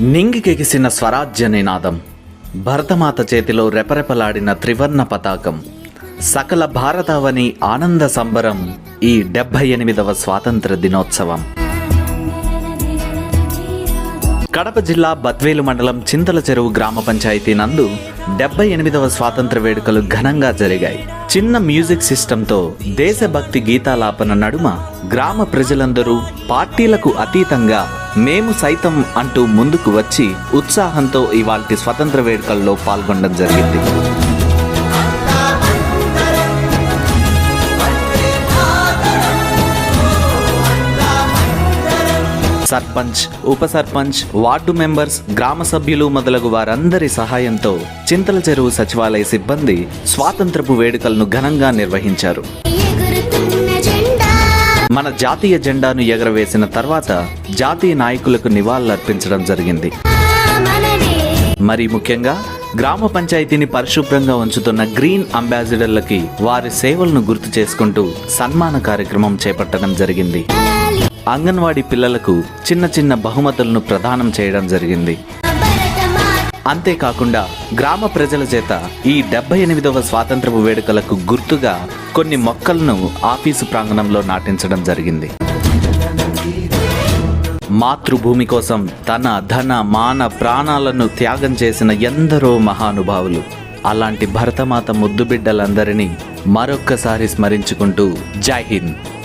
నింగికెగిసిన స్వరాజ్య నినాదం భరతమాత చేతిలో రెపరెపలాడిన త్రివర్ణ పతాకం. సకల భారతావని ఆనంద సంబరం ఈ డెబ్బై ఎనిమిదవ స్వాతంత్ర దినోత్సవం. కడప జిల్లా బద్వేలు మండలం చింతల చెరువు గ్రామ పంచాయతీ నందు డెబ్బై ఎనిమిదవ స్వాతంత్ర వేడుకలు ఘనంగా జరిగాయి. చిన్న మ్యూజిక్ సిస్టంతో దేశభక్తి గీతాలాపన నడుమ గ్రామ ప్రజలందరూ పార్టీలకు అతీతంగా మేము సైతం అంటూ ముందుకు వచ్చి ఉత్సాహంతో ఇవాల్టి స్వతంత్ర వేడుకల్లో పాల్గొనడం జరిగింది. సర్పంచ్ ఉప సర్పంచ్ వార్డు మెంబర్స్ గ్రామ సభ్యులు మొదలగు వారందరి సహాయంతో చింతల చెరువు సచివాలయ సిబ్బంది స్వాతంత్రపు వేడుకలను ఘనంగా నిర్వహించారు. మన జాతీయ జెండాను ఎగరవేసిన తర్వాత జాతీయ నాయకులకు నివాళులర్పించడం జరిగింది. మరి ముఖ్యంగా గ్రామ పంచాయతీని పరిశుభ్రంగా ఉంచుతున్న గ్రీన్ అంబాసిడర్లకి వారి సేవలను గుర్తు చేసుకుంటూ సన్మాన కార్యక్రమం చేపట్టడం జరిగింది. అంగన్వాడీ పిల్లలకు చిన్న చిన్న బహుమతులను ప్రదానం చేయడం జరిగింది. అంతేకాకుండా గ్రామ ప్రజల చేత ఈ డెబ్బై ఎనిమిదవ స్వాతంత్రపు వేడుకలకు గుర్తుగా కొన్ని మొక్కలను ఆఫీసు ప్రాంగణంలో నాటించడం జరిగింది. మాతృభూమి కోసం తన ధన మాన ప్రాణాలను త్యాగం చేసిన ఎందరో మహానుభావులు. అలాంటి భరతమాత ముద్దుబిడ్డలందరినీ మరొక్కసారి స్మరించుకుంటూ జై హింద్.